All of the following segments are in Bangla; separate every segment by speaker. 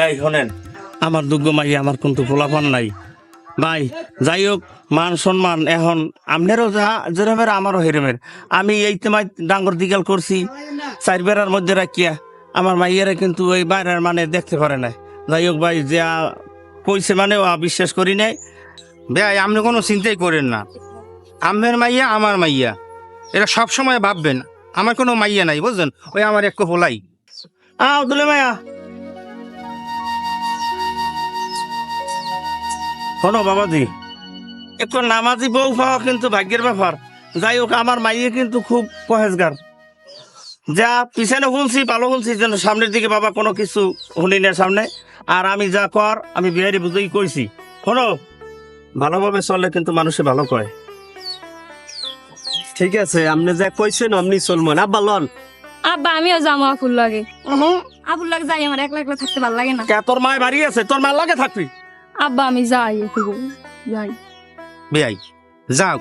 Speaker 1: এই শোনেন, আমার দুর্গ মাই আমার কিন্তু ফোলাফান নাই। ভাই, যাই হোক, মান সম্মান এখন আপনারও যা যেরমের, আমারও হেরেমের। আমি এই তোমায় ডাঙ্গর দিগাল করছি, চার বেড়ার মধ্যে রাখিয়া। আমার মাইয়েরা কিন্তু ওই বাইরের মানে দেখতে পারে না। যাই হোক ভাই, যা কইছে মানে বিশ্বাস করি নাই।
Speaker 2: ভাই, আপনি কোনো চিন্তাই করেন না। আমের মাইয়া, আমার মাইয়া। এটা সব সময় ভাববেন, আমার কোনো মাইয়া নাই বুঝলেন ওই আমার এক হোলাই
Speaker 1: আও দুলে মায়া। শোনো বাবাজি একটু নামাজি বউ পাওয়া কিন্তু ভাগ্যের ব্যাপার। যাই হোক আমার মাইয়ে কিন্তু খুব পহেজগার। যা পিছনে শুনছি ভালো শুনছি যেন সামনের দিকে বাবা কোনো কিছু শুনি না সামনে। আর আমি যা কর আমি বিহারি বুঝেই কইছি। শোনো ভালোভাবে চললে কিন্তু মানুষে ভালো কয়।
Speaker 3: ঠিক আছে আপনি যা কইছেন আপনি চলবো না বলন
Speaker 4: আব্বা আমিও যাব আফুল লাগে। আফুল লাগে যাই আমার একলা একলা থাকতে ভালো লাগে না।
Speaker 1: কে তোর মায় বাড়ি আছে? তোর মা লাগে থাকবি?
Speaker 4: আব্বা আমি যাই একটু যাই।
Speaker 2: বেয়াই যাও।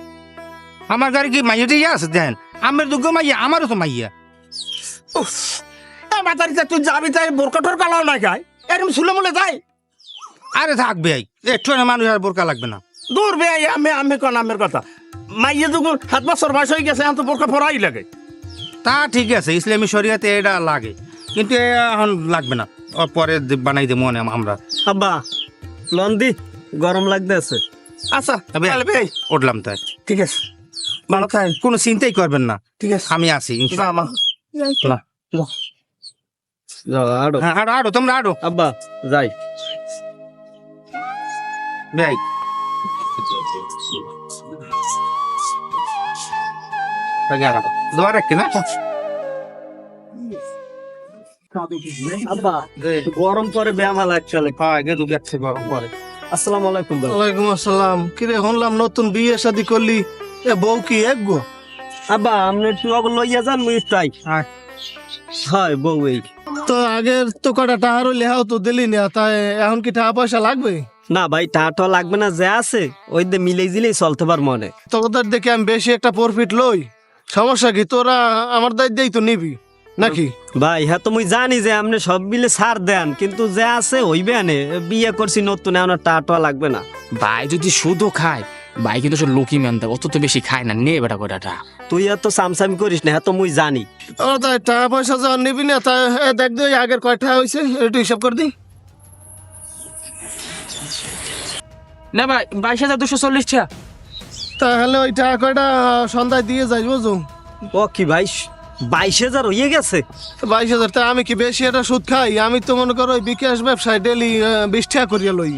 Speaker 2: আমার গাড়ি কি মাইয়া দিয়ে আছে দেন আমের দুগ্গ মাইয়া আমারও তো মাইয়া।
Speaker 1: বাতারিতে তুই যাবি তাই বোরকা টোরকা লাও না গায়? এরকম শুলে মুলে যাই?
Speaker 2: আরে থাক বেয়াই একটু মানুষ আর বোরকা লাগবে না।
Speaker 1: দূর বে আমি আমি কোন আমের কথা। মাইয়ে দুগুন সাত বছর বয়স হয়ে গেছে এখন তো বোরকা পরাই লাগে।
Speaker 2: তা ঠিক আছে ইসলামী শরিয়াতে এটা লাগে। কিন্তু এখন লাগবে না। ও পরে বানাই দেবো মনে আমরা।
Speaker 3: আব্বা লন্দি গরম লাগতেছে
Speaker 1: আচ্ছা
Speaker 2: তবে
Speaker 1: তাহলে বে
Speaker 2: উঠলাম তাই।
Speaker 1: ঠিক আছে। ভালো থাক
Speaker 2: কোনো চিন্তাই করবেন না।
Speaker 1: ঠিক আছে।
Speaker 2: আমি আছি
Speaker 3: আড়ো
Speaker 2: আরও। আরও তোমরা আরও।
Speaker 3: আব্বা যাই।
Speaker 2: বেয়াই দোয়া রাখি না?
Speaker 3: আব্বা গরম পরে ব্যায়ামা লাগছে
Speaker 2: গেদু গেছে গরম পরে।
Speaker 3: আসসালামু আলাইকুম
Speaker 5: ওয়ালাইকুম আসসালাম। কিরে শুনলাম নতুন বিয়ে শাদি করলি। এ বউ কি এক গো?
Speaker 3: আব্বা আপনি একটু লইয়া যান মুই তাই
Speaker 2: হ্যাঁ।
Speaker 3: বউ এই।
Speaker 5: তো আগের তো কটা টাকা রইলে হাও তো দিলি না তাই এখন কি টাকা পয়সা লাগবে?
Speaker 3: না ভাই টাটা লাগবে না যে আছে ওই দিয়ে মিলেই দিলেই চলতে পার মনে।
Speaker 5: তোদের দেখে আমি বেশি একটা প্রফিট লই। সমস্যা কি? তোরা আমার দায়িত্বেই তো নিবি। নাকি?
Speaker 3: ভাই হ্যাঁ তো মুই জানি যে আপনি সব মিলে ছাড় দেন কিন্তু যে আছে হইবে আনে বিয়ে করছি নতুন এখন টাটা লাগবে না।
Speaker 6: ভাই যদি শুধু খায় ভাই কিন্তু সে লোকই মানতে অত তো বেশি খায় না নে বেটা কয়টা
Speaker 3: তুই এত সামসামি করিস না হ্যাঁ তো মুই জানি।
Speaker 5: ও তাই টাকা পয়সা যখন নিবি না তাই দেখ দে আগের কয়টা হয়েছে একটু হিসাব করে দি।
Speaker 6: না ভাই বাইশ হাজার দুশো চল্লিশ
Speaker 5: তাহলে ওই টাকা কয়টা সন্ধ্যায় দিয়ে যাই বুঝু
Speaker 3: ও কি ভাই বাইশ হাজার হয়ে গেছে।
Speaker 5: বাইশ হাজার তা আমি কি বেশি একটা সুদ খাই? আমি তো মনে করো ওই বিকাশ ব্যবসায় ডেলি বিশ টাকা করিয়া লই।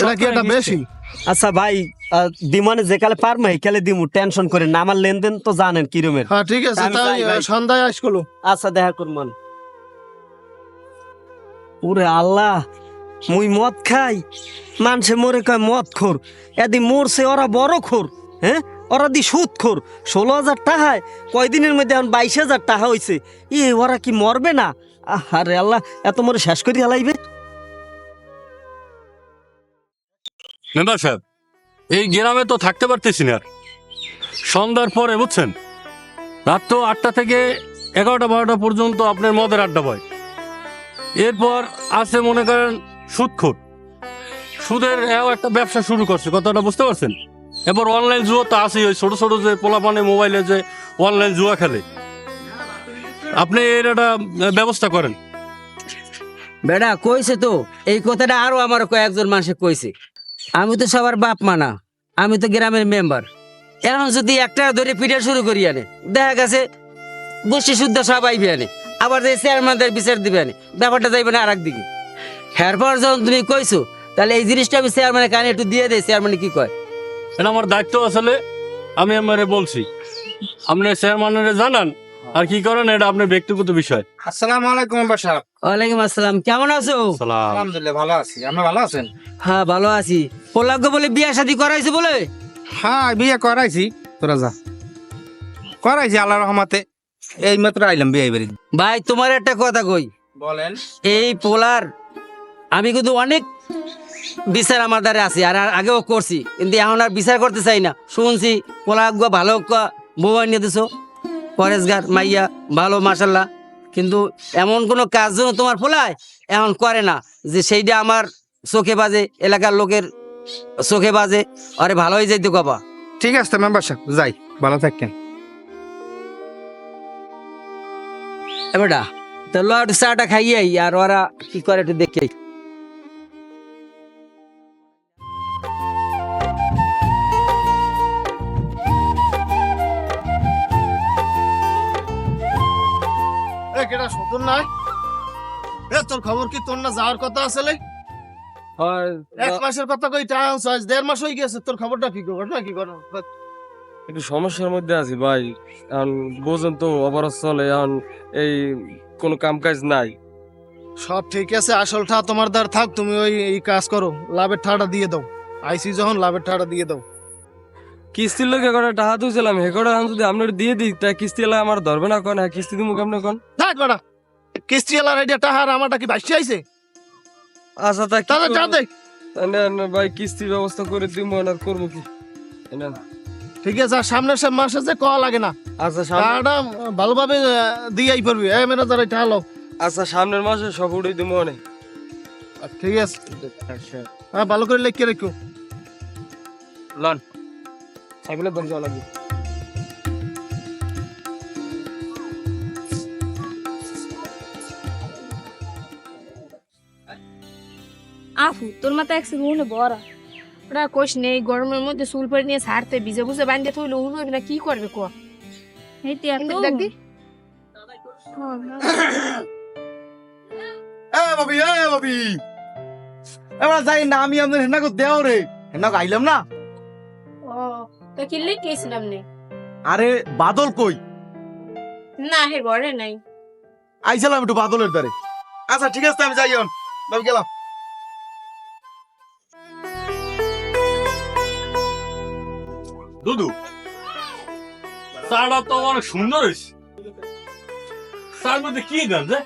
Speaker 5: এটা কি একটা বেশি
Speaker 3: আচ্ছা ভাই দিমানে যে কালে পারমা কালে দিমু টেনশন করে না আমার লেনদেন তো জানেন কিরমের
Speaker 5: হ্যাঁ ঠিক আছে তাই। সন্ধ্যায় আসকলো
Speaker 3: আচ্ছা দেখা করমান ওরে আল্লাহ মুই মদ খাই। মানুষে মরে কয় মদ খোর। এদি মরছে ওরা বড় খোর হ্যাঁ? ওরা দি সুদ খোর ষোলো হাজার টাকায়, কয়দিনের মধ্যে এখন বাইশ হাজার টাকা হয়েছে এ, ওরা কি মরবে না? আরে আল্লাহ, এত মরে শেষ করে হালাইবে
Speaker 7: মেম্বার সাহেব, এই গ্রামে তো থাকতে পারতেছি না। সন্ধ্যার পরে, বুঝছেন? রাত তো আটটা থেকে এগারোটা, বারোটা পর্যন্ত আপনার মদের আড্ডা পায় এরপর আছে, মনে করেন সুদখোর সুদের একটা ব্যবসা শুরু করছে, কথাটা বুঝতে পারছেন? এবার অনলাইন জুয়া তো আছে ওই ছোট ছোট যে পোলাপানে মোবাইলে যে অনলাইন জুয়া খেলে। আপনি এর একটা ব্যবস্থা করেন।
Speaker 8: বেড়া, কইছে তো, এই কথাটা আরও আমার কয়েকজন মানুষে কইছে। আমি তো সবার বাপ মানা আমি তো গ্রামের মেম্বার এখন যদি একটা ধরে পিঠা শুরু করি আনে, দেখা গেছে গোষ্ঠী শুদ্ধ সবাই আনে, আবার যে চেয়ারম্যানদের বিচার দিবে আনে, ব্যাপারটা যাইবে না আর একদিকে এরপর যখন তুমি কইছো, তাহলে এই জিনিসটা আমি চেয়ারম্যানের কানে একটু দিয়ে দেয় চেয়ারম্যান কি কয়?
Speaker 7: এটা আমার দায়িত্ব আসলে আমি আমারে বলছি। আপনি চেয়ারম্যানের জানান আর কি করেন এটা আপনার ব্যক্তিগত বিষয়।
Speaker 2: আসসালামু আলাইকুম বাসা
Speaker 8: ওয়ালাইকুম আসসালাম কেমন আছো?
Speaker 7: সালাম।
Speaker 2: আলহামদুলিল্লাহ ভালো আছি। আপনি ভালো আছেন?
Speaker 8: হ্যাঁ ভালো আছি। পোলাগ্য বলে বিয়া শাদি করাইছে বলে?
Speaker 2: হ্যাঁ বিয়ে করাইছি। তোরা যা। করাইছি আল্লাহ রহমতে। এই মাত্র আইলাম বিয়ে বাড়ি।
Speaker 8: ভাই তোমার একটা কথা কই।
Speaker 2: বলেন।
Speaker 8: এই পোলার আমি কিন্তু অনেক বিচার আমার দ্বারা আছে আর আগেও করছি কিন্তু এখন আর বিচার করতে চাই না। শুনছি পোলা গুয়া ভালো মোবাইল নিয়ে দিছো পরেশগার মাইয়া ভালো মাসাল্লাহ কিন্তু এমন কোনো কাজ যেন তোমার ফোলায় এখন করে না যে সেইটা আমার চোখে বাজে এলাকার লোকের চোখে বাজে। আরে ভালোই যাইতে কবা
Speaker 2: ঠিক আছে মেম্বার সাহেব যাই ভালো থাকেন
Speaker 8: এবারটা তো ল চাটা খাইয়ে আই, আর ওরা কি করে একটু দেখে
Speaker 5: এ নাই এ তোর খবর কি তোর না যাওয়ার কথা আসলে এক মাসের কথা কই টাকা আনছস, দেড় মাস হয়ে গেছে তোর খবরটা কি ঘটনা কি ঘটনা
Speaker 9: একটু সমস্যার মধ্যে আছি ভাই। এখন বোঝেন তো অবরোধ চলে এখন এই কোনো কাম কাজ নাই।
Speaker 5: সব ঠিক আছে আসলটা তোমার দ্বার থাক তুমি ওই এই কাজ করো। লাভের ঠাড়া দিয়ে দাও। আইসি যখন লাভের ঠাড়া দিয়ে দাও।
Speaker 9: কিস্তির লোক একটা টাকা তুলছিলাম হে এখন যদি আপনার দিয়ে দিই তা কিস্তি এলা আমার ধরবে না কোন? হ্যাঁ কিস্তি দিমু কেমনে কোন?
Speaker 5: থাক বাড়া কিস্তি এলার আইডিয়া টাহার আমারটা কি বাইশে আইছে?
Speaker 9: আচ্ছা তা কি
Speaker 5: তাহলে যা
Speaker 9: করব?
Speaker 5: দে
Speaker 9: তা নেন না ভাই কিস্তির ব্যবস্থা করে দিব না করব কি? নেন।
Speaker 5: ঠিক আছে আর সামনের সব মাসে যে কল লাগে না
Speaker 9: আচ্ছা
Speaker 5: টাকাটা ভালোভাবে দিয়াই পারবি এ ম্যানেজার এটা হলো
Speaker 9: আচ্ছা সামনের মাসে সব উঠে দিব অনেক
Speaker 5: ঠিক আছে। হ্যাঁ ভালো করে লিখে রেখো।
Speaker 2: লন। সাইকেলে ধরে যাওয়া লাগবে
Speaker 4: আফু তোর মাথা এক সেকেন্ড বড় ওরা কোষ নেই গরমের মধ্যে চুল পরে নিয়ে ছাড়তে ভিজে বুঝে বান্ধে থইলে উন হইবে না কি করবে কো এইতে এত দেখবি
Speaker 10: এ বাবি এ বাবি এবার যাই না আমি আপনার হেনা কো দেও রে হেনা কো আইলাম না
Speaker 4: ও তো কিল্লে কেছিলাম নে
Speaker 10: আরে বাদল কই?
Speaker 4: না হে ঘরে নাই।
Speaker 10: আইছিলাম একটু বাদলের দ্বারে। আচ্ছা ঠিক আছে আমি যাই বাবি গেলাম।
Speaker 7: দুদু চাটা তো অনেক সুন্দর হয়েছে। চার মধ্যে কি দেন যে?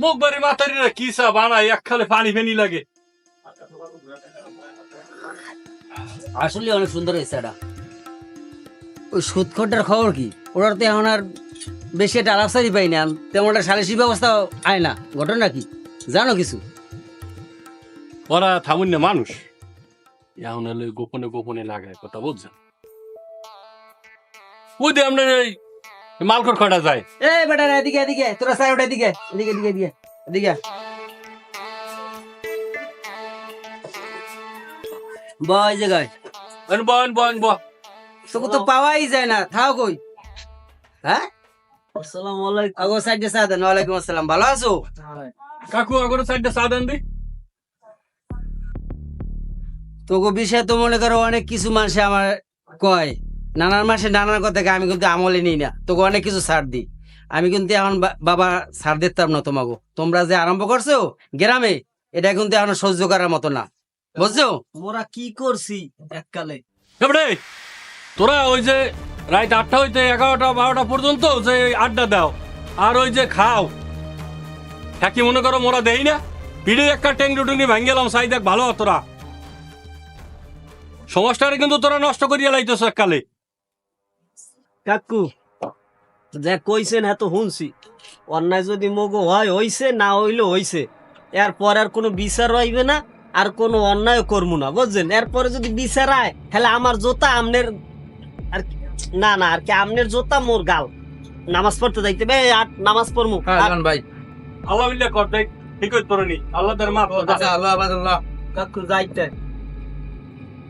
Speaker 7: মুখ বাড়ি মাতারিরা কি চা বানায় এক খালে পানি ফেনি লাগে।
Speaker 8: আসলে অনেক সুন্দর হয়েছে এটা। ওই সুদখোরটার খবর কি? ওরা তো এখন আর বেশি একটা আলাপসারি পাই না। তেমন একটা সালিসি ব্যবস্থা আয় না। ঘটনা কি? জানো কিছু?
Speaker 7: ওরা থামুন না মানুষ। এখন হলে গোপনে গোপনে লাগায় কথা বুঝছেন? ওই দিয়ে এই মালকর কটা যায়
Speaker 8: এ বেটা এদিকে এদিকে। তোরা সাই ওটা এদিকে এদিকে এদিকে এদিকে এদিকে। বয় জায়গায়
Speaker 7: বন বন বন বন
Speaker 8: তোকে তো পাওয়াই যায় না থাও কই। হ্যাঁ? আসসালামু আলাইকুম। আগো সাইড দিয়ে ওয়ালাইকুম আসসালাম ভালো আছো?
Speaker 7: কাকু আগরে সাইডটা সাদান দি।
Speaker 8: তোকে বিষয়ে তো মনে করো অনেক কিছু মানুষে আমার কয়। নানার মাসে নানার কথা আমি কিন্তু আমলে নিই না। তোকে অনেক কিছু ছাড় দিই আমি কিন্তু এখন বাবা ছাড় দিতাম না তোমাকে তোমরা যে আরম্ভ করছ গ্রামে এটা কিন্তু এখন সহ্য করার মতো না। বুঝছ?
Speaker 3: মোরা কি করছি এককালে?
Speaker 7: এবারে তোরা ওই যে রাত আটটা হইতে এগারোটা বারোটা পর্যন্ত যে আড্ডা দাও আর ওই যে খাও। হ্যাঁ কি মনে করো মোরা দেই না? পিঠে একটা ট্যাং টুটুনি ভেঙে গেলাম সাই দেখ ভালো হ তোরা। সমাজটারে কিন্তু তোরা নষ্ট করিয়া লাইতেছ এককালে।
Speaker 3: কাকু যা কইছেন হ্যাঁ তো শুনছি। অন্যায় যদি মগো হয় হইছে না হইলে হইছে। এরপর আর কোনো বিচার হইবে না? আর কোনো অন্যায় করব না বুঝছেন? এরপরে যদি বিচার আয় তাহলে আমার জোতা আমনের আর না না আর কি আমনের জোতা মোর গাল। নামাজ পড়তে যাইতে বে আর নামাজ পড়মু। আর-
Speaker 8: ভাই।
Speaker 7: আল্লাহ মিল্লা কর দেখ ঠিক হইতে পারি আল্লাহ তার মাফ কর দে।
Speaker 10: আল্লাহ আল্লাহ।
Speaker 3: কাকু যাইতে।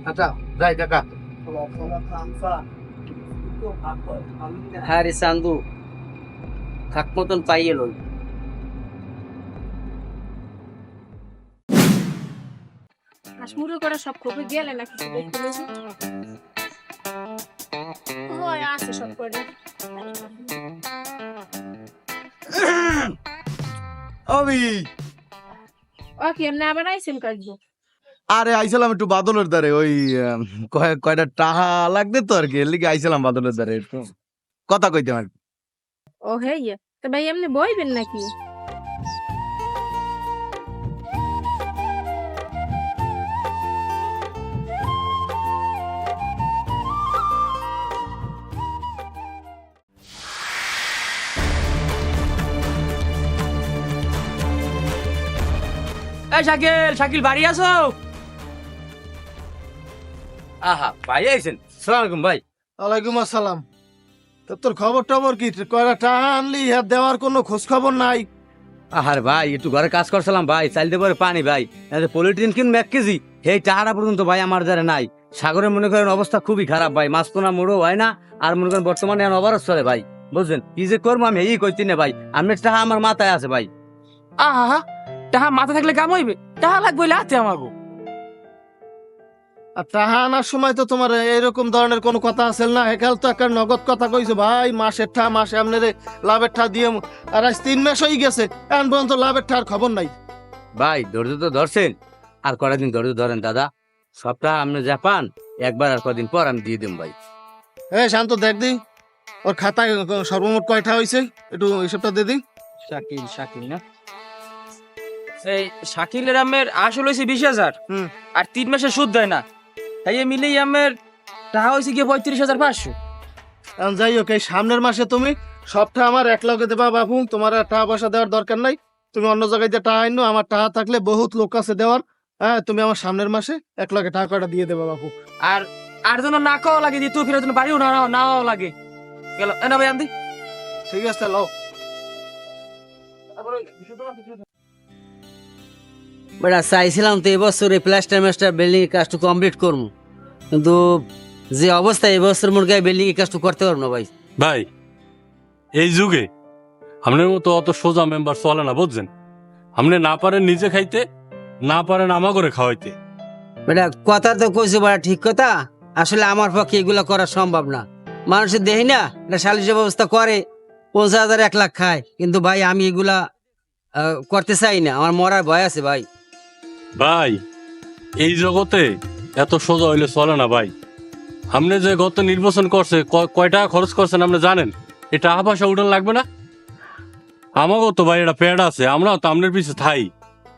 Speaker 10: আচ্ছা যাই দেখা।
Speaker 8: হ্যাঁ রে চান্দু থাক মতন পাইয়ে লই।
Speaker 4: করে সব গেলে না কিছু দেখতে আছে সব করে
Speaker 10: আমি
Speaker 4: ও কি এমনি আবার আইসেন কাজবো
Speaker 10: আরে আইছিলাম একটু বাদলের দ্বারে ওই কয়টা টাহা লাগবে তো আর কি এর লিগে আইছিলাম বাদলের দ্বারে একটু। কথা কইতে আর
Speaker 4: ও হে ইয়ে তো ভাই এমনি বইবেন নাকি?
Speaker 6: এই শাকিল শাকিল বাড়ি আসো
Speaker 8: আহা ভাই আইছেন। সালাম আলাইকুম ভাই।
Speaker 5: ওয়ালাইকুম আসসালাম। তো তোর খবর টবর কি কয়টা টাকা আনলি? হ্যাঁ দেওয়ার কোনো খোঁজ খবর নাই।
Speaker 8: আহার ভাই একটু ঘরে কাজ করছিলাম ভাই। চাইতে পারে পানি ভাই। পলিটিন কিনবো এক কেজি এই টাকাটা পর্যন্ত ভাই আমার দ্বারা নাই। সাগরে মনে করেন অবস্থা খুবই খারাপ ভাই। মাছ পোনা মোড়ো হয় না আর মনে করেন বর্তমানে এখন অবরোধ চলে ভাই। বুঝলেন কি যে করব আমি এই কইতে না ভাই। আপনার টাকা আমার মাথায় আছে ভাই।
Speaker 6: আহা টাহা মাথা থাকলে কাম হইবে? টাহা লাগবে হাতে আমাগো।
Speaker 5: আর আনার সময় তো তোমার এরকম ধরনের কোনো কথা আছে না। একাল তো একটা নগদ কথা কইছে ভাই মাসের ঠা মাসে আপনার লাভের ঠা দিয়ে আর আজ তিন মাস হয়ে গেছে এখন পর্যন্ত লাভের ঠার খবর নাই।
Speaker 8: ভাই ধৈর্য তো ধরছেন। আর কটা দিন ধৈর্য ধরেন দাদা? সবটা আপনি যা পান একবার আর কদিন পর আমি দিয়ে দেব ভাই।
Speaker 5: এ শান্ত দেখ দি ওর খাতায় সর্বমোট কয়টা হয়েছে একটু হিসাবটা দিয়ে দিই
Speaker 6: শাকিল শাকিল না? এই শাকিলের আমের আসল হয়েছে বিশ হাজার।
Speaker 5: হুম।
Speaker 6: আর তিন মাসের সুদ দেয় না। তাই মিলেই আমের টাকা হয়েছে গিয়ে পঁয়ত্রিশ হাজার পাঁচশো।
Speaker 5: যাই হোক এই সামনের মাসে তুমি সবটা আমার এক লগে দেবা বাবু তোমার আর টাকা পয়সা দেওয়ার দরকার নাই। তুমি অন্য জায়গায় যে টাকা আইনো আমার টাকা থাকলে বহুত লোক আছে দেওয়ার। হ্যাঁ তুমি আমার সামনের মাসে এক লগে টাকা কয়টা দিয়ে দেবা বাবু
Speaker 6: আর আর যেন না খাওয়া লাগে দিয়ে তুই ফেরার জন্য বাড়িও না নাও লাগে। গেল না ভাই আন্দি।
Speaker 5: ঠিক আছে লও।
Speaker 8: বেটা চাইছিলাম তো এবছর এই প্লাস্টার মাস্টার বিল্ডিং এর কাজটা কমপ্লিট করব কিন্তু যে অবস্থা এবছর মনে হয় বিল্ডিং এর কাজটা করতে পারব না ভাই।
Speaker 7: ভাই এই যুগে আপনার মতো অত সোজা মেম্বার চলে না বুঝছেন? আপনি না পারেন নিজে খাইতে না পারেন আমা করে খাওয়াইতে।
Speaker 8: বেটা কথা তো কইছে বড় ঠিক কথা? আসলে আমার পক্ষে এগুলো করা সম্ভব না। মানুষের দেখি না এটা সালিশ ব্যবস্থা করে পঞ্চাশ হাজার এক লাখ খায়। কিন্তু ভাই আমি এগুলা করতে চাই না আমার মরার ভয় আছে ভাই।
Speaker 7: ভাই এই জগতে এত সোজা হইলে চলে না ভাই। আপনি যে গত নির্বাচন করছে কয় টাকা খরচ করছেন আপনি জানেন? এটা টাকা পয়সা উঠান লাগবে না? আমাকেও তো ভাই এটা প্যাড আছে আমরাও তো আপনার পিছে থাই।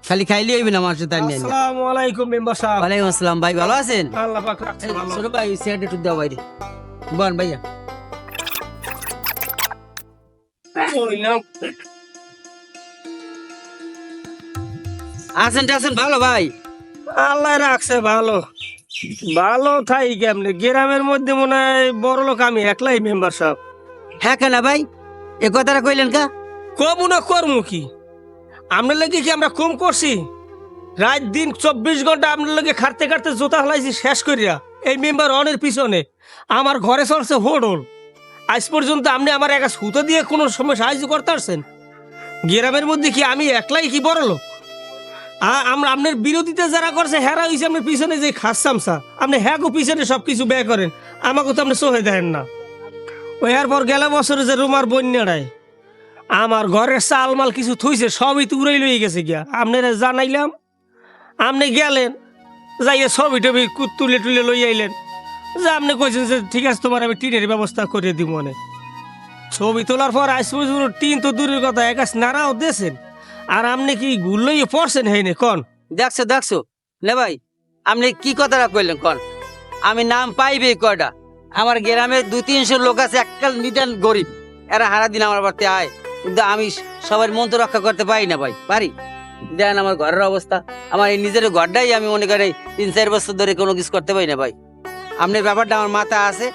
Speaker 8: খালি খাইলে হইবে না মানুষের তাই নিয়ে
Speaker 11: আসসালামু আলাইকুম মেম্বার সাহেব।
Speaker 8: ওয়ালাইকুম আসসালাম ভাই ভালো আছেন?
Speaker 11: আল্লাহ পাক রাখছে ভালো।
Speaker 8: ছোট ভাই সিগারেট একটু দাও বাইরে। বল ভাইয়া। আছেন টাছেন ভালো ভাই?
Speaker 11: আল্লাহ রাখছে ভালো। ভালো থাই কেমনে? গ্রামের মধ্যে মনে হয় বড় লোক আমি একলাই মেম্বার সব।
Speaker 8: হ্যাঁ কেন ভাই? এ কথাটা কইলেন কা?
Speaker 11: কমু না করমু কি? আপনার লাগে কি আমরা কম করছি? রাত দিন চব্বিশ ঘণ্টা আপনার লাগে খাটতে খাটতে জোতা হলাইছি শেষ করিয়া। এই মেম্বার অনের পিছনে। আমার ঘরে চলছে হোডল। আজ পর্যন্ত আপনি আমার একা সুতো দিয়ে কোনো সময় সাহায্য করতে পারছেন? গ্রামের মধ্যে কি আমি একলাই কি বড় লোক আমরা আপনার বিরোধিতা যারা করছে, হেরা হয়েছে আপনার পিছনে যে খাস চামচা আপনি হ্যাঁকো পিছনে সব কিছু ব্যয় করেন। আমাকে তো আপনি সহে দেন না। ওই এরপর গেল বছরে যে রুমার বন্যাটায় আমার ঘরের চাল মাল কিছু থইছে, সবই তো উড়াই লই গেছে গিয়া। আপনারা জানাইলাম, আপনি গেলেন, যাইয়ে ছবি টবি তুলে তুলে লই আইলেন। যে আপনি কইছেন যে, ঠিক আছে, তোমার আমি টিনের ব্যবস্থা করে দিব মনে ছবি তোলার পর পর্যন্ত টিন তো দূরের কথা একাশ নাড়াও দিয়েছেন। আর আপনি কি গুল্লইয়ে পড়ছেন হেনে কন।
Speaker 8: দেখছ দেখছ। লে ভাই আপনি কি কথাটা কইলেন, কন? আমি নাম পাইবে কয়টা আমার গ্রামে দু তিনশো লোক আছে, এককাল নিটান গরিব। এরা হারা দিন আমার বাড়িতে আয়। কিন্তু আমি সবার মন তো রক্ষা করতে পারি না, ভাই। পারি? দেন আমার ঘরের অবস্থা। আমার এই নিজের ঘরটাই আমি মনে করি তিন, চার বছর ধরে কোনো কিছু করতে পারি না, ভাই। আপনার ব্যাপারটা আমার মাথা আছে।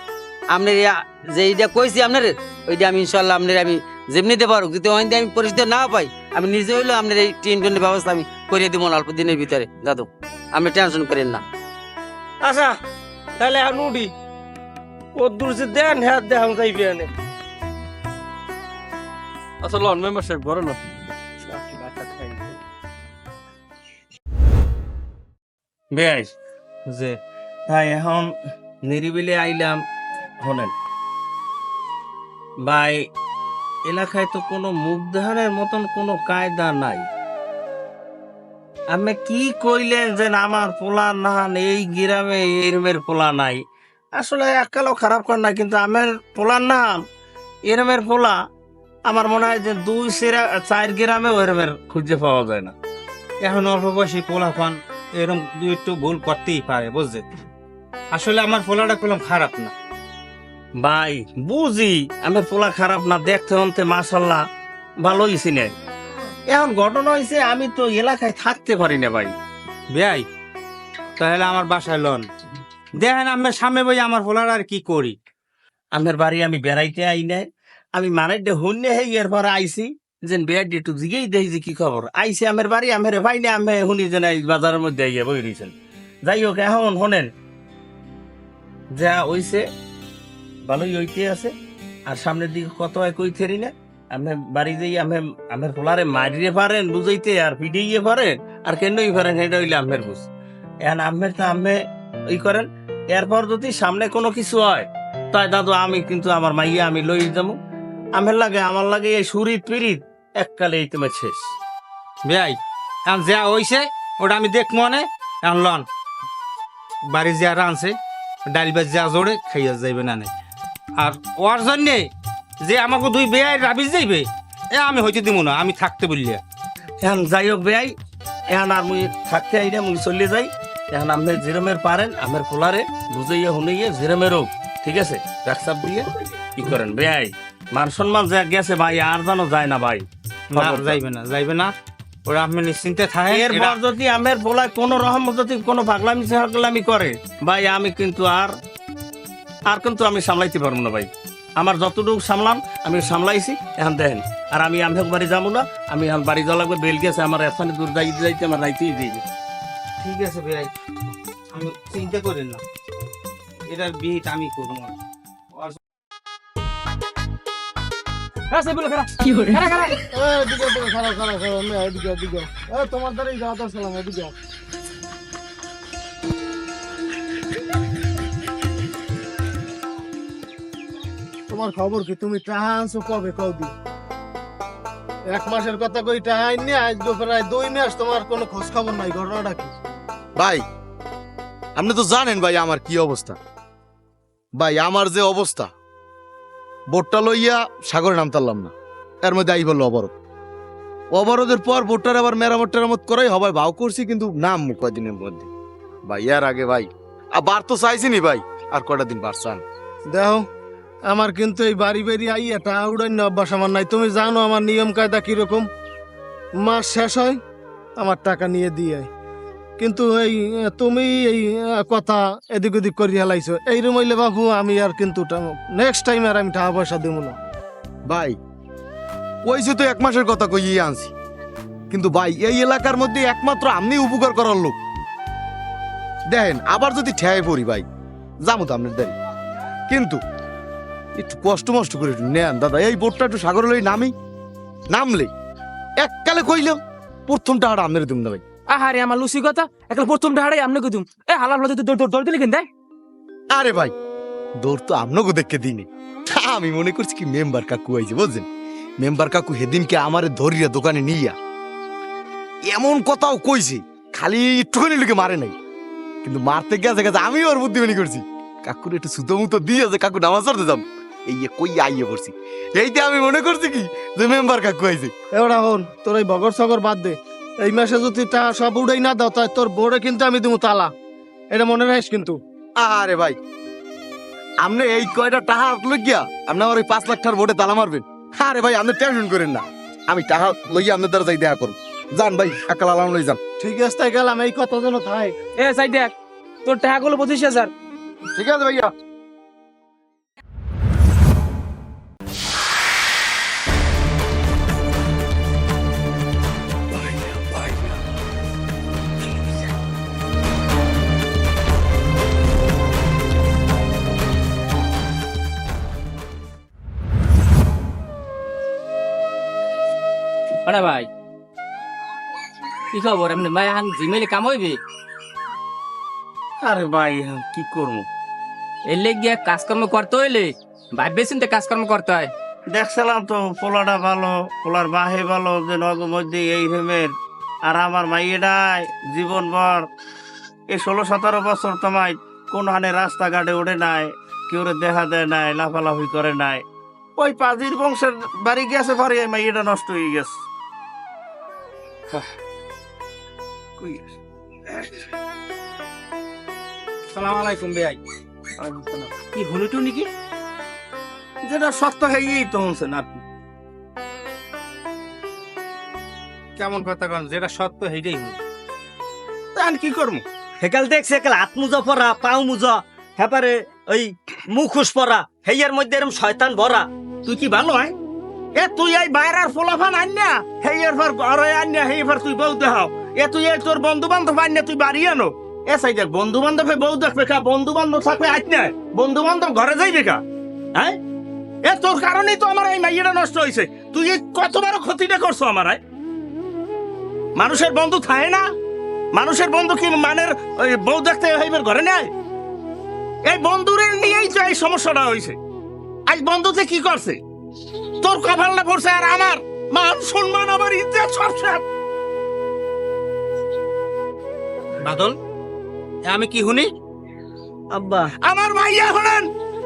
Speaker 8: আপনার ইয়া- যে এইটা কইছি আপনার ওইটা আমি ইনশাল্লাহ আপনার আমি যেমনিতে পারো যদি ওই আমি পরিচিত না পাই আমি নিজে হইল আপনার এই টিন টিনের ব্যবস্থা আমি করিয়ে দিব অল্প দিনের ভিতরে। দাদু আপনি টেনশন করেন না।
Speaker 11: আচ্ছা তাহলে এখন উঠি। ও দূর যে দেন হ্যাঁ দেখান যাইবে এনে।
Speaker 7: আচ্ছা লন মেম্বার সাহেব ঘরে না?
Speaker 1: বেশ
Speaker 11: যে
Speaker 1: তাই এখন নিরিবিলি আইলাম হলেন ভাই এলাকায় তো কোনো মুখ দেহানের মতন কোনো কায়দা নাই। আপনি কি কইলেন যে আমার পোলা না এই গ্রামে এরমের পোলা নাই? আসলে এককালও খারাপ কর না কিন্তু আমার পোলার নাম এরমের পোলা, আমার মনে হয় যে দুই সেরা, চার গ্রামে এরমের খুঁজে পাওয়া যায় না।
Speaker 2: এখন অল্প বয়সী পোলা পান এরম দু একটু ভুল করতেই পারে বুঝছে আসলে আমার পোলাটা করলাম খারাপ না।
Speaker 1: ভাই বুঝি আমার পোলা খারাপ না দেখতে হতে মাসাল্লাহ ভালোই চিনে এখন ঘটনা হয়েছে আমি তো এলাকায় থাকতে পারি না ভাই।
Speaker 2: বেয়াই তাহলে আমার বাসায় লন। দেখেন আমার সামনে বই আমার হোলার আর কি করি।
Speaker 1: আমার বাড়ি আমি বেড়াইতে আই নাই আমি মানাইতে হুন্নে হে এরপর আইছি যেন বেয়ার একটু জিগেই দেখি যে কি খবর। আইসি আমার বাড়ি আমার ভাই না আমি শুনি যে এই বাজারের মধ্যে আইয়া বই রয়েছেন যাই হোক এখন শোনেন যা হইছে ভালোই হইতে আছে। আর সামনের দিকে কত হয় কই থেরি না। আপনি বাড়ি যাই আমি আমার পোলারে মারিয়ে পারেন বুঝাইতে আর পিডিয়ে পারেন আর কেনই পারেন সেটা হইলে আমের বুঝ। এখন আমের তো আমে ই করেন, এরপর যদি সামনে কোনো কিছু হয়, তাই দাদু আমি কিন্তু আমার মাইয়া আমি লই যাব। আমের লাগে, আমার লাগে এই সুরিত পিরিত এককালে এই তোমার শেষ।
Speaker 2: বেয়াই এখন যা হইছে, ওটা আমি দেখ মনে, এখন লন। বাড়ি যা রানছে ডাল বাজ যা জোরে খাইয়া যাইবে না নে। আর ওর জন্যে যে আমাকে দুই বেয়াই রাবিজ যাইবে এ আমি হইতে দিব না আমি থাকতে বললিয়া
Speaker 1: এখন যাই হোক বেয়াই এখন আর মুই থাকতে আইনে মুই চলে যাই। এখন আপনি জিরমের পারেন আমার পোলারে বুঝাইয়া শুনাইয়া জিরমেরও ঠিক আছে? ব্যাকসাপ দিয়ে কি করেন। বেয়াই মান সম্মান যা গেছে ভাই আর জানো যায় না ভাই।
Speaker 2: যাইবে না যাইবে না। ওরা আপনি নিশ্চিন্তে থাকে
Speaker 1: এরপর যদি আমের পোলায় কোনো রকম যদি কোনো পাগলামি ছাগলামি করে ভাই আমি কিন্তু আর আর কিন্তু আমি সামলাইতে পারব না ভাই। আমার যতটুকু সামলাম আমি সামলাইছি এখন দেখেন। আর আমি আমি বাড়ি যাব না আমি এখন বাড়ি যাওয়া লাগবে বেল গেছে আমার এখানে দূর যাইতে যাইতে আমার রাইতেই দিয়ে
Speaker 2: ঠিক আছে বেয়াই আমি চিন্তা করেন না। এটার বিহিত আমি করব
Speaker 5: তোমার দ্বারাই যাওয়া আসসালাম এদিকে। তোমার খবর কি? তুমি টাহা আনছো কবে কদি এক মাসের কথা কই টাহা আইনি আজ প্রায় দুই মাস তোমার কোনো খোঁজ খবর নাই ঘটনাটা কি?
Speaker 10: ভাই আপনি তো জানেন ভাই আমার কি অবস্থা। ভাই আমার যে অবস্থা বোটটা লইয়া সাগরে নামতারলাম না। এর মধ্যে আই বলল অবরোধ। অবরোধের পর বোটটার আবার মেরামত টেরামত করাই হবাই ভাও করছি কিন্তু নাম কয়দিনের মধ্যে। ভাই এর আগে ভাই আর বার তো চাইছিনি ভাই আর কটা দিন বার চান
Speaker 5: দেখো আমার কিন্তু এই বাড়ি বাড়ি আইয়া টাহা উড়ান্য অভ্যাস আমার নাই। তুমি জানো আমার নিয়ম কায়দা কীরকম? মাস শেষ হয়, আমার টাকা নিয়ে দিয়ে কিন্তু এই, তুমি এই কথা এদিক ওদিক করি হেলাইছো এই রুমাইলে বাবু আমি আর কিন্তু নেক্সট টাইম আর আমি টাকা পয়সা দেবো না।
Speaker 10: ভাই, কইছি তো এক মাসের কথা কইয়ে আনছি। কিন্তু ভাই, এই এলাকার মধ্যে একমাত্র আপনি উপকার করার লোক। দেখেন, আবার যদি ঠেয়ে পড়ি ভাই যাব তো আপনার দেরি কিন্তু একটু কষ্ট মষ্ট করে একটু নেন দাদা। এই বোটটা একটু সাগরে লই নামি। নামলে এককালে কইলেও প্রথম টাকাটা আপনার দিম না ভাই।
Speaker 6: আহারে আমার লুসি কথা। একলা প্রথম ডাহাড়াই আমনে কইতুম এ হালাল হতে দৌড় দৌড় দৌড় দিলি কেন দেয়
Speaker 10: আরে ভাই দৌড় তো আপনাকে দেখে দিনে আমি মনে করছি কি মেম্বার কাকু আইছে বুঝছেন? মেম্বার কাকু সেদিনকে আমারে ধরিয়া দোকানে নিয়া এমন কথাও কইছে খালি একটুখানি লোকে মারে নাই। কিন্তু মারতে গেছে গেছে আমি ওর বুদ্ধিমানি করছি। কাকুর একটু সুতো মুতো দিয়ে যে কাকু নামাজ পড়তে যাম এই যে কই আইয়ে পড়ছি। এইতে আমি মনে করছি কি? যে মেম্বার কাকু আইছে।
Speaker 5: এবার হন তোর এই বগর সগর বাদ দে। এই মাসে যদি টাকা সব উড়াই না দাও তাই তোর বোর্ডে কিন্তু আমি দেবো তালা। এটা মনে রাখিস কিন্তু।
Speaker 10: আরে ভাই আপনি এই কয়টা টাকা লইয়া আপনি আমার ওই পাঁচ লাখ টাকার ভোটে তালা মারবেন? আরে ভাই আপনি টেনশন করেন না। আমি টাকা লইয়া আপনার দ্বারা যাই দেখা করুন যান ভাই একাল আলাম লই যান।
Speaker 5: ঠিক আছে তাই গেলাম এই কথা যেন থাই।
Speaker 6: এ সাই দেখ তোর টাকা গুলো পঁচিশ হাজার।
Speaker 10: ঠিক আছে ভাইয়া।
Speaker 8: আরে ভাই। কি খবর? এমনি ভাই এখন জিমেলে কাম হইবে?
Speaker 1: আরে ভাই কি করব?
Speaker 8: এর লেগে কাজকর্ম করতে হইলে ভাববে চিন্তা কাজকর্ম করতে হয়।
Speaker 1: দেখছিলাম তো পোলাটা ভালো পোলার বাহে ভালো যে নগ মধ্যে এই আর আমার মাইয়েটাই জীবন এই ষোলো সতেরো বছর তোমায় কোন হানে রাস্তাঘাটে ওঠে নাই কেউ দেখা দেয় নাই লাফালাফি করে নাই। ওই পাজির বংশের বাড়ি গেছে পারে মাইয়েটা নষ্ট হয়ে গেছে?
Speaker 2: সালাম আলাইকুম বেয়াই
Speaker 8: কি হলু নাকি?
Speaker 1: যেটা সত্য হয়েই তো হচ্ছে না
Speaker 2: কেমন কথা কন যেটা সত্য কি করব?
Speaker 3: হেকাল দেখছে একাল হাত মুজা পরা পাও মুজা হেপারে ওই মুখোশ পরা হেয়ার মধ্যে এরম শয়তান ভরা।
Speaker 1: তুই কি ভালো হয়? এ, তুই এই বাইরের ফলাফান আন্যা হেই, এরপর ঘরে আন্যা হেই, এরপর তুই বউ দেখাও। এ, তুই এই তোর বন্ধু বান্ধব আন্যা তুই বাড়ি আনো। এ, সাই দেখ বন্ধু বান্ধবে বউ দেখবে কা বন্ধু বান্ধব থাকবে আজ না। বন্ধু বান্ধব ঘরে যাইবে কা। হ্যাঁ? এ, তোর কারণেই তো আমার এই মাইয়াটা নষ্ট হয়েছে তুই কত বড় ক্ষতিটা করছ আমার? মানুষের বন্ধু থাকে না। মানুষের বন্ধু কি মানের বউ দেখতে হইবার ঘরে নেয় এই বন্ধুরে নিয়েই তো এই সমস্যাটা হয়েছে আজ বন্ধুতে কি করছে? তোর কপালটা পড়ছে আর আমার মান সম্মান আমার ইজ্জত সব শেষ।
Speaker 2: বাদল আমি কি শুনি?
Speaker 3: আব্বা।
Speaker 1: আমার ভাইয়া হলেন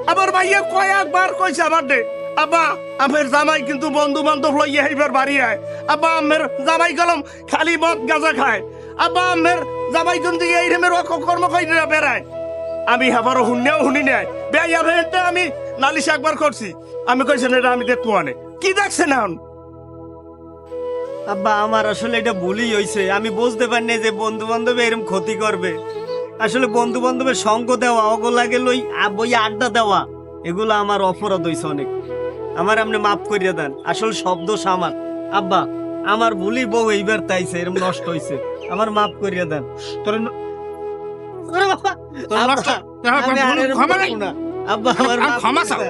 Speaker 1: আমার ভাইয়া কয়েকবার কইছে আমার দে। আব্বা আমের জামাই কিন্তু বন্ধু বান্ধব লইয়া হইবার বাড়ি আয়। আব্বা আমের জামাই কলম খালি মদ গাঁজা খায়। আব্বা আমের জামাই কিন্তু এই রেমের কর্ম কইরা বেড়ায়। আমি হাবারও শুনলেও শুনি নাই। বেয়া আমি। নালিশ একবার করছি। আমি কইছি না এটা আমি দেখব আনে কি দেখছে না এখন?
Speaker 3: আব্বা আমার আসলে এটা ভুলই হয়েছে আমি বুঝতে পারিনি যে বন্ধু বান্ধব এরম ক্ষতি করবে। আসলে বন্ধু বান্ধবের সঙ্গ দেওয়া ওগুলাকে লই বই আড্ডা দেওয়া এগুলো আমার অপরাধ হয়েছে অনেক। আমার আপনি মাফ করিয়া দেন। আসলে শব্দ আমার আব্বা আমার ভুলই বউ এইবার তাইছে এরম নষ্ট হয়েছে আমার মাফ করিয়া দেন।
Speaker 2: তোর
Speaker 3: বাবা,
Speaker 2: তোর
Speaker 3: আব্বা, আমার
Speaker 2: ক্ষমা চাও।